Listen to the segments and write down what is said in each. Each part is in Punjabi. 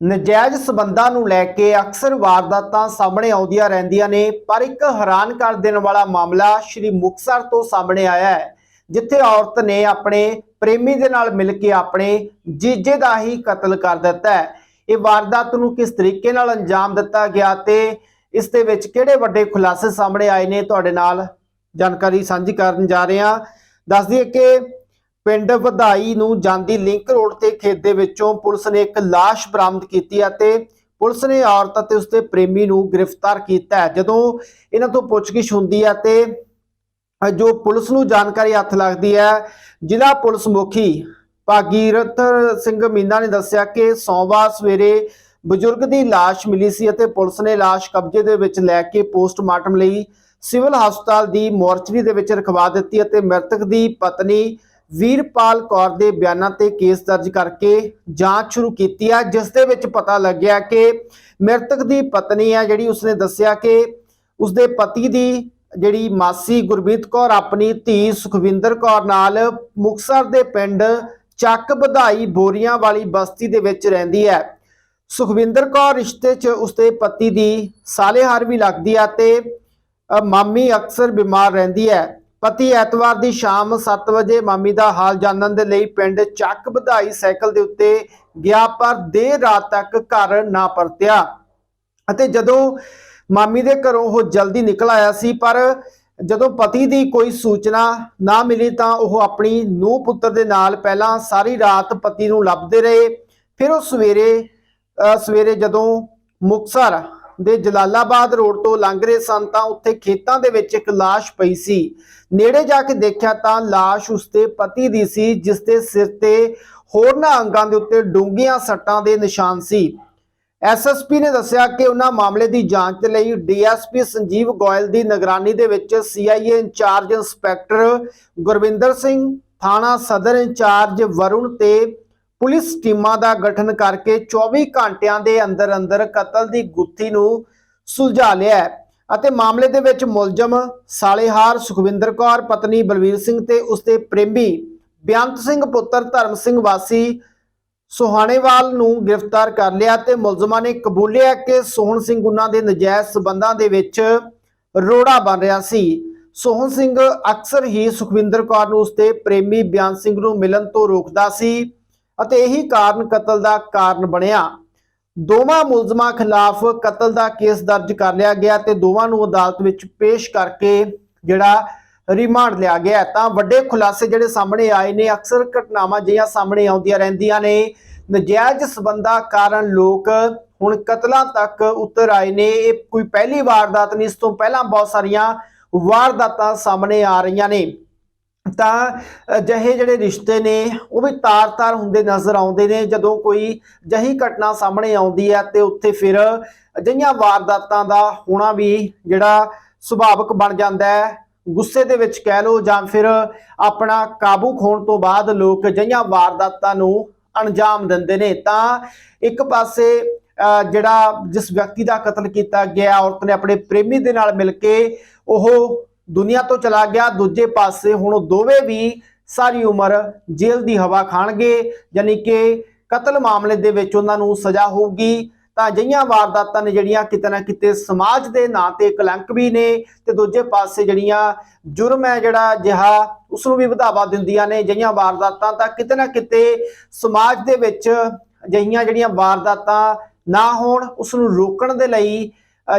ਨਜਾਇਜ਼ ਸਬੰਧਾਂ ਨੂੰ ਲੈ ਕੇ ਅਕਸਰ ਵਾਰਦਾਤਾਂ ਸਾਹਮਣੇ ਆਉਂਦੀਆਂ ਰਹਿੰਦੀਆਂ ਨੇ, ਪਰ ਇੱਕ ਹੈਰਾਨ ਕਰ ਦੇਣ ਵਾਲਾ ਮਾਮਲਾ ਸ਼੍ਰੀ ਮੁਕਤਸਰ ਤੋਂ ਸਾਹਮਣੇ ਆਇਆ ਹੈ, ਜਿੱਥੇ ਔਰਤ ਨੇ ਆਪਣੇ ਪ੍ਰੇਮੀ ਦੇ ਨਾਲ ਮਿਲ ਕੇ ਆਪਣੇ ਜੀਜੇ ਦਾ ਹੀ ਕਤਲ ਕਰ ਦਿੱਤਾ ਹੈ। ਇਹ ਵਾਰਦਾਤ ਨੂੰ ਕਿਸ ਤਰੀਕੇ ਨਾਲ ਅੰਜਾਮ ਦਿੱਤਾ ਗਿਆ ਤੇ ਇਸ ਦੇ ਵਿੱਚ ਕਿਹੜੇ ਵੱਡੇ ਖੁਲਾਸੇ ਸਾਹਮਣੇ ਆਏ ਨੇ, ਤੁਹਾਡੇ ਨਾਲ ਜਾਣਕਾਰੀ ਸਾਂਝੀ ਕਰਨ ਜਾ ਰਹੇ ਹਾਂ। ਦੱਸ ਦਈਏ ਕਿ ਪਿੰਡ ਵਧਾਈ ਨੂੰ ਜਾਂਦੀ ਲਿੰਕ ਰੋਡ ਖੇਤ ਦੇ ਵਿੱਚੋਂ ਪੁਲਿਸ ਨੇ ਇੱਕ ਲਾਸ਼ ਬਰਾਮਦ ਕੀਤੀ ਹੈ ਪੁਲਿਸ ਨੇ ਔਰਤ ਅਤੇ ਉਸਦੇ ਪ੍ਰੇਮੀ ਨੂੰ ਗ੍ਰਿਫਤਾਰ ਕੀਤਾ ਹੈ। ਜਦੋਂ ਇਹਨਾਂ ਤੋਂ ਪੁੱਛਗਿੱਛ ਹੁੰਦੀ ਹੈ ਤੇ ਜੋ ਪੁਲਿਸ ਨੂੰ ਜਾਣਕਾਰੀ ਹੱਥ ਲੱਗਦੀ ਹੈ, ਜ਼ਿਲ੍ਹਾ ਪੁਲਿਸ ਮੁਖੀ ਭਾਗੀਰਥ ਸਿੰਘ ਮੀਨਾ ਨੇ ਦੱਸਿਆ ਕਿ ਸੋਮਵਾਰ ਸਵੇਰੇ ਬਜ਼ੁਰਗ ਦੀ ਲਾਸ਼ ਮਿਲੀ ਸੀ ਅਤੇ ਪੁਲਿਸ ਨੇ ਲਾਸ਼ ਕਬਜ਼ੇ ਦੇ ਵਿੱਚ ਲੈ ਕੇ ਪੋਸਟਮਾਰਟਮ ਲਈ ਸਿਵਲ ਹਸਪਤਾਲ ਦੀ ਮੋਰਚਰੀ ਦੇ ਵਿੱਚ ਰਖਵਾ ਦਿੱਤੀ ਅਤੇ ਮ੍ਰਿਤਕ ਦੀ ਪਤਨੀ ਵੀਰਪਾਲ ਕੌਰ ਦੇ ਬਿਆਨਾਂ ਤੇ ਕੇਸ ਦਰਜ ਕਰਕੇ ਜਾਂਚ ਸ਼ੁਰੂ ਕੀਤੀ ਹੈ ਜਿਸ ਦੇ ਵਿੱਚ ਪਤਾ ਲੱਗਿਆ ਕਿ ਮ੍ਰਿਤਕ ਦੀ ਪਤਨੀ ਹੈ ਜਿਹੜੀ ਉਸਨੇ ਦੱਸਿਆ ਕਿ ਉਸਦੇ ਪਤੀ ਦੀ ਜਿਹੜੀ ਮਾਸੀ ਗੁਰਮੀਤ ਕੌਰ, ਆਪਣੀ ਧੀ ਸੁਖਵਿੰਦਰ ਕੌਰ ਨਾਲ ਮੁਕਸਰ ਦੇ ਪਿੰਡ ਚੱਕ ਵਧਾਈ ਬੋਰੀਆਂ ਵਾਲੀ ਬਸਤੀ ਦੇ ਵਿੱਚ ਰਹਿੰਦੀ ਹੈ। ਸੁਖਵਿੰਦਰ ਕੌਰ ਰਿਸ਼ਤੇ 'ਚ ਉਸਦੇ ਪਤੀ ਦੀ ਸਾਲੇਹਾਰ ਵੀ ਲੱਗਦੀ ਹੈ ਤੇ ਮਾਮੀ ਅਕਸਰ ਬਿਮਾਰ ਰਹਿੰਦੀ ਹੈ। ਪਤੀ ਐਤਵਾਰ ਦੀ ਸ਼ਾਮ 7 ਵਜੇ ਮਾਮੀ ਦਾ ਹਾਲ ਜਾਣਨ ਦੇ ਲਈ ਪਿੰਡ ਚੱਕ ਵਧਾਈ ਸਾਈਕਲ ਦੇ ਉੱਤੇ ਗਿਆ ਪਰ ਦੇਰ ਰਾਤ ਤੱਕ ਘਰ ਨਾ ਪਰਤਿਆ। ਅਤੇ ਜਦੋਂ ਮਾਮੀ ਦੇ ਘਰੋਂ ਉਹ ਜਲਦੀ ਨਿਕਲ ਆਇਆ ਸੀ ਪਰ ਜਦੋਂ ਪਤੀ ਦੀ ਕੋਈ ਸੂਚਨਾ ਨਾ ਮਿਲੀ ਤਾਂ ਉਹ ਆਪਣੀ ਨੂੰਹ ਪੁੱਤਰ ਦੇ ਨਾਲ ਪਹਿਲਾਂ ਸਾਰੀ ਰਾਤ ਪਤੀ ਨੂੰ ਲੱਭਦੇ ਰਹੇ। ਫਿਰ ਉਹ ਸਵੇਰੇ ਅ, ਸਵੇਰੇ ਜਦੋਂ ਮੁਕਸਰ ਦੇ ਜਲਾਲਾਬਾਦ ਰੋਡ ਤੋਂ ਲੰਘ ਰਹੇ ਸਨ ਤਾਂ ਉੱਥੇ ਖੇਤਾਂ ਦੇ ਵਿੱਚ ਇੱਕ ਲਾਸ਼ ਪਈ ਸੀ। ਨੇੜੇ ਜਾ ਕੇ ਦੇਖਿਆ ਤਾਂ ਲਾਸ਼ ਉਸਦੇ ਪਤੀ ਦੀ ਸੀ, ਜਿਸ ਦੇ ਸਿਰ ਤੇ ਹੋਰਨਾਂ ਅੰਗਾਂ ਦੇ ਉੱਤੇ ਡੂੰਘੀਆਂ ਸੱਟਾਂ ਦੇ ਨਿਸ਼ਾਨ ਸੀ। ਐਸਐਸਪੀ ਨੇ ਦੱਸਿਆ ਕਿ ਉਹਨਾਂ ਮਾਮਲੇ ਦੀ ਜਾਂਚ ਦੇ ਲਈ ਡੀਐਸਪੀ ਸੰਜੀਵ ਗੋਇਲ ਦੀ ਨਿਗਰਾਨੀ ਦੇ ਵਿੱਚ CIA incharge inspector Gurwinder Singh, ਥਾਣਾ ਸਦਰ ਇੰਚਾਰਜ ਵਰੁਣ ਤੇ ਪੁਲਿਸ ਟੀਮਾਂ ਦਾ ਗਠਨ ਕਰਕੇ 24 ਘੰਟਿਆਂ ਦੇ ਅੰਦਰ ਅੰਦਰ ਕਤਲ ਦੀ ਗੁੱਥੀ ਨੂੰ ਸੁਲਝਾ ਲਿਆ ਅਤੇ ਮਾਮਲੇ ਦੇ ਵਿੱਚ ਮੁਲਜ਼ਮ ਸਾਲੇਹਾਰ ਸੁਖਵਿੰਦਰ ਕੌਰ, ਪਤਨੀ ਬਲਵੀਰ ਸਿੰਘ ਤੇ ਉਸਦੇ ਪ੍ਰੇਮੀ ਬੇਅੰਤ ਸਿੰਘ ਪੁੱਤਰ ਧਰਮ ਸਿੰਘ ਵਾਸੀ ਸੋਹਾਣੇਵਾਲ ਨੂੰ ਗ੍ਰਿਫਤਾਰ ਕਰ ਲਿਆ ਤੇ ਮੁਲਜ਼ਮਾਂ ਨੇ ਕਬੂਲਿਆ ਕਿ ਸੋਹਣ ਸਿੰਘ ਉਹਨਾਂ ਦੇ ਨਜਾਇਜ਼ ਸਬੰਧਾਂ ਦੇ ਵਿੱਚ ਰੋੜਾ ਬਣ ਰਿਹਾ ਸੀ। ਸੋਹਣ ਸਿੰਘ ਅਕਸਰ ਹੀ ਸੁਖਵਿੰਦਰ ਕੌਰ ਨੂੰ ਉਸਦੇ ਪ੍ਰੇਮੀ ਬਿਆਨ ਸਿੰਘ ਨੂੰ ਮਿਲਣ ਤੋਂ ਰੋਕਦਾ ਸੀ। ਅਤੇ ਇਹੀ ਕਾਰਨ ਕਤਲ ਦਾ ਕਾਰਨ ਬਣਿਆ। ਦੋਵਾਂ ਮੁਲਜ਼ਮਾਂ ਖਿਲਾਫ ਕਤਲ ਦਾ ਕੇਸ ਦਰਜ ਕਰ ਲਿਆ ਗਿਆ ਤੇ ਦੋਵਾਂ ਨੂੰ ਅਦਾਲਤ ਵਿੱਚ ਪੇਸ਼ ਕਰਕੇ ਜਿਹੜਾ ਰਿਮਾਂਡ ਲਿਆ ਗਿਆ। ਤਾਂ ਵੱਡੇ ਖੁਲਾਸੇ ਜਿਹੜੇ ਸਾਹਮਣੇ ਆਏ ਨੇ, ਅਕਸਰ ਘਟਨਾਵਾਂ ਜਿਹੀਆਂ ਸਾਹਮਣੇ ਆਉਂਦੀਆਂ ਰਹਿੰਦੀਆਂ ਨੇ। ਨਜਾਇਜ਼ ਸਬੰਧਾਂ ਕਾਰਨ ਲੋਕ ਹੁਣ ਕਤਲਾਂ ਤੱਕ ਉਤਰ ਆਏ ਨੇ। ਇਹ ਕੋਈ ਪਹਿਲੀ ਵਾਰਦਾਤ ਨਹੀਂ, ਇਸ ਤੋਂ ਪਹਿਲਾਂ ਬਹੁਤ ਸਾਰੀਆਂ ਵਾਰਦਾਤਾਂ ਸਾਹਮਣੇ ਆ ਰਹੀਆਂ ਨੇ। ਤਾਂ ਅਜਿਹੇ ਜਿਹੜੇ ਰਿਸ਼ਤੇ ਨੇ ਉਹ ਵੀ ਤਾਰ-ਤਾਰ ਹੁੰਦੇ ਨਜ਼ਰ ਆਉਂਦੇ ਨੇ। ਜਦੋਂ ਕੋਈ ਜਹੀ ਘਟਨਾ ਸਾਹਮਣੇ ਆਉਂਦੀ ਹੈ ਤੇ ਉੱਥੇ ਫਿਰ ਅਜਿਹੀਆਂ ਵਾਰਦਾਤਾਂ ਦਾ ਹੋਣਾ ਵੀ ਜਿਹੜਾ ਸੁਭਾਵਿਕ ਬਣ ਜਾਂਦਾ ਹੈ। ਗੁੱਸੇ ਦੇ ਵਿੱਚ ਕਹਿ ਲਓ ਜਾਂ ਫਿਰ ਆਪਣਾ ਕਾਬੂ ਖੋਣ ਤੋਂ ਬਾਅਦ ਲੋਕ ਅਜਿਹੀਆਂ ਵਾਰਦਾਤਾਂ ਨੂੰ ਅੰਜਾਮ ਦਿੰਦੇ ਨੇ। ਤਾਂ ਇੱਕ ਪਾਸੇ ਅਹ, ਜਿਹੜਾ ਜਿਸ ਵਿਅਕਤੀ ਦਾ ਕਤਲ ਕੀਤਾ ਗਿਆ ਔਰਤ ਨੇ ਆਪਣੇ ਪ੍ਰੇਮੀ ਦੇ ਨਾਲ ਮਿਲ ਕੇ ਉਹ ਦੁਨੀਆ ਤੋਂ ਚਲਾ ਗਿਆ, ਦੂਜੇ ਪਾਸੇ ਹੁਣ ਉਹ ਦੋਵੇਂ ਵੀ ਸਾਰੀ ਉਮਰ ਜੇਲ੍ਹ ਦੀ ਹਵਾ ਖਾਣਗੇ, ਯਾਨੀ ਕਿ ਕਤਲ ਮਾਮਲੇ ਦੇ ਵਿੱਚ ਉਹਨਾਂ ਨੂੰ ਸਜ਼ਾ ਹੋਊਗੀ। ਤਾਂ ਅਜਿਹੀਆਂ ਵਾਰਦਾਤਾਂ ਨੇ ਜਿਹੜੀਆਂ ਕਿਤੇ ਨਾ ਕਿਤੇ ਸਮਾਜ ਦੇ ਨਾਂ ਤੇ ਕਲੰਕ ਵੀ ਨੇ ਤੇ ਦੂਜੇ ਪਾਸੇ ਜਿਹੜੀਆਂ ਜੁਰਮ ਹੈ ਜਿਹੜਾ ਜਿਹਾ ਉਸ ਨੂੰ ਵੀ ਵਧਾਵਾ ਦਿੰਦੀਆਂ ਨੇ ਅਜਿਹੀਆਂ ਵਾਰਦਾਤਾਂ। ਤਾਂ ਕਿਤੇ ਨਾ ਕਿਤੇ ਸਮਾਜ ਦੇ ਵਿੱਚ ਅਜਿਹੀਆਂ ਜਿਹੜੀਆਂ ਵਾਰਦਾਤਾਂ ਨਾ ਹੋਣ ਉਸ ਨੂੰ ਰੋਕਣ ਦੇ ਲਈ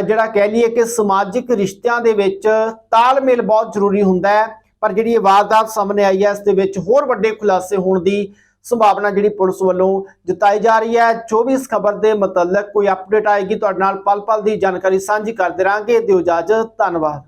ਜਿਹੜਾ ਕਹਿ ਲਈਏ ਕਿ ਸਮਾਜਿਕ ਰਿਸ਼ਤਿਆਂ ਦੇ ਵਿੱਚ ਤਾਲਮੇਲ ਬਹੁਤ ਜ਼ਰੂਰੀ ਹੁੰਦਾ ਹੈ। ਪਰ ਜਿਹੜੀ ਇਹ ਵਾਰਦਾਤ ਸਾਹਮਣੇ ਆਈ ਹੈ, ਇਸ ਦੇ ਵਿੱਚ ਹੋਰ ਵੱਡੇ ਖੁਲਾਸੇ ਹੋਣ ਦੀ ਸੰਭਾਵਨਾ ਜਿਹੜੀ ਪੁਲਿਸ ਵੱਲੋਂ ਜਤਾਈ ਜਾ ਰਹੀ ਹੈ। ਜੋ ਵੀ ਇਸ ਖਬਰ ਦੇ ਮੁਤਲਕ ਕੋਈ ਅਪਡੇਟ ਆਏਗੀ, ਤੁਹਾਡੇ ਨਾਲ ਪਲ ਪਲ ਦੀ ਜਾਣਕਾਰੀ ਸਾਂਝੀ ਕਰਦੇ ਰਹਾਂਗੇ। ਦਿਓ ਇਜਾਜ਼ਤ, ਧੰਨਵਾਦ।